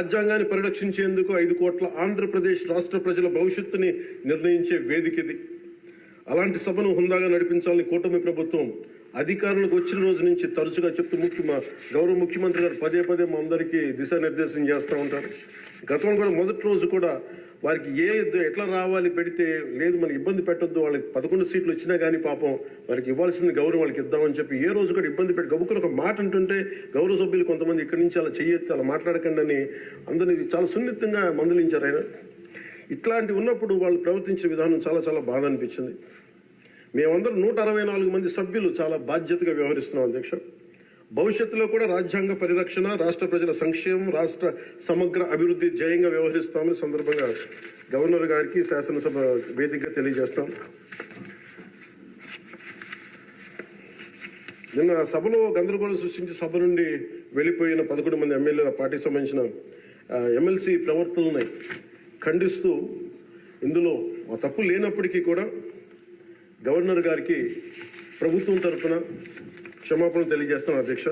రాజ్యాంగాన్ని పరిరక్షించేందుకు ఐదు కోట్ల ఆంధ్రప్రదేశ్ రాష్ట్ర ప్రజల భవిష్యత్తుని నిర్ణయించే వేదిక ఇది. అలాంటి సభను హుందాగా నడిపించాలని కూటమి ప్రభుత్వం అధికారులకు వచ్చిన రోజు నుంచి తరచుగా చెప్తూ ముఖ్య గౌరవ ముఖ్యమంత్రి గారు పదే పదే మా అందరికీ దిశానిర్దేశం చేస్తూ ఉంటారు. గతంలో కూడా మొదటి రోజు కూడా వారికి ఏ ఎట్లా రావాలి పెడితే లేదు మనకి ఇబ్బంది పెట్టొద్దు వాళ్ళకి పదకొండు సీట్లు వచ్చినా కానీ పాపం వారికి ఇవ్వాల్సిన గౌరవం వాళ్ళకి ఇద్దామని చెప్పి ఏ రోజు కూడా ఇబ్బంది పెట్టి గబుక్కుని ఒక మాట అంటుంటే గౌరవ సభ్యులు కొంతమంది ఇక్కడి నుంచి అలా చెయ్యొద్దు అలా మాట్లాడకండి అని అందరినీ చాలా సున్నితంగా మందలించారు ఆయన. ఇట్లాంటి ఉన్నప్పుడు వాళ్ళు ప్రవర్తించే విధానం చాలా చాలా బాధ అనిపించింది. మేమందరం నూట అరవై నాలుగు మంది సభ్యులు చాలా బాధ్యతగా వ్యవహరిస్తున్నాం అధ్యక్ష. భవిష్యత్తులో కూడా రాజ్యాంగ పరిరక్షణ రాష్ట్ర ప్రజల సంక్షేమం రాష్ట్ర సమగ్ర అభివృద్ధి జయంగా వ్యవహరిస్తామని సందర్భంగా గవర్నర్ గారికి శాసనసభ వేదికగా తెలియజేస్తాం. నిన్న సభలో గందరగోళం సృష్టించి సభ నుండి వెళ్ళిపోయిన పదకొండు మంది ఎమ్మెల్యేల పార్టీకి సంబంధించిన ఎమ్మెల్సీ ప్రవర్తనని ఖండిస్తూ ఇందులో ఆ తప్పు లేనప్పటికీ కూడా గవర్నర్ గారికి ప్రభుత్వం తరఫున క్షమాపణ తెలియజేస్తాను అధ్యక్ష.